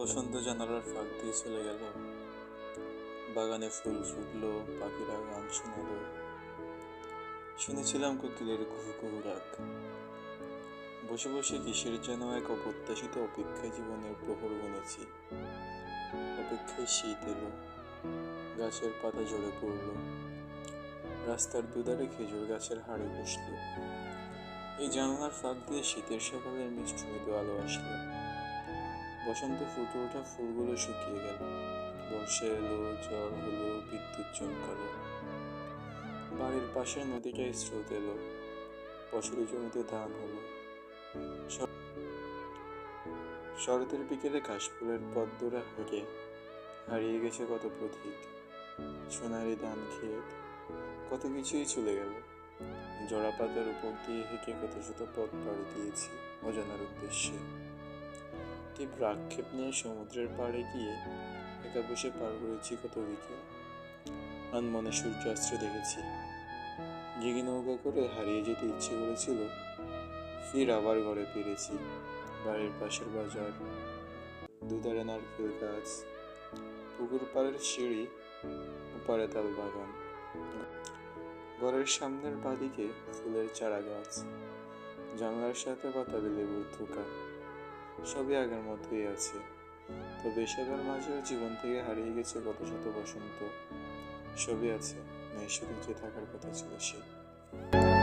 বসন্ত জানালার ফাঁক দিয়ে চলে গেল। বাগানে ফুল ফুটলো, পাখিরা গান শোনালো। শুনেছিলাম কোকিলের কুহু কুহু রাগ। বসে বসে কিসের যেন এক অপ্রত্যাশিত অপেক্ষায় জীবনের প্রহর গুনেছি। অপেক্ষায় শীত এলো, গাছের পাতা ঝরে পড়ল। রাস্তার দুধারে খেজুর গাছের হাড়ে বসল। এই জানালার ফাঁক দিয়ে শীতের সকালের মিষ্টি মৃদু আলো আসলো। বসন্তে ফুটে ওঠা ফুলগুলো শুকিয়ে গেল। বর্ষা এলো, ঝড় হলো, বিদ্যুৎ চমকালো। বাড়ির পাশের নদীটায় স্রোত এলো। ফসলি জমিতে ধান হলো। শরতের বিকেলে কাশফুলের পদ্মরা হেঁটে। হারিয়ে গেছে কত প্রতীক সোনালি ধান ক্ষেত। কত কিছুই চলে গেল। জড়া পাতার উপর দিয়ে হেঁটে কত শত পথ পাড়ি দিয়েছি অজানার উদ্দেশ্যে। তীব্র আক্ষেপ নিয়ে সমুদ্রের পাড়ে গিয়ে একা বসে পার করেছি কত বিকেল আনমনে সূর্যাস্ত দেখেছি। জিগি নৌকা করে হারিয়ে যেতে ইচ্ছে করেছিল, ফির আবার ঘরে ফিরেছি, বাড়ির পাশের বাজার, দুধারে নারকেল গাছ, পুকুর পাড়ের সিঁড়ি, ওপারে তাল বাগান। ঘরের সামনের বাদিকে ফুলের চারা গাছ জানলার সাথে বাতাবি লেবুর থোকা সবই আগের মতোই আছে। তবে এসবের মাঝে জীবন থেকে হারিয়ে গেছে কত শত বসন্ত। সবই আছে, নেই শুধু যে থাকার কথা ছিল সে।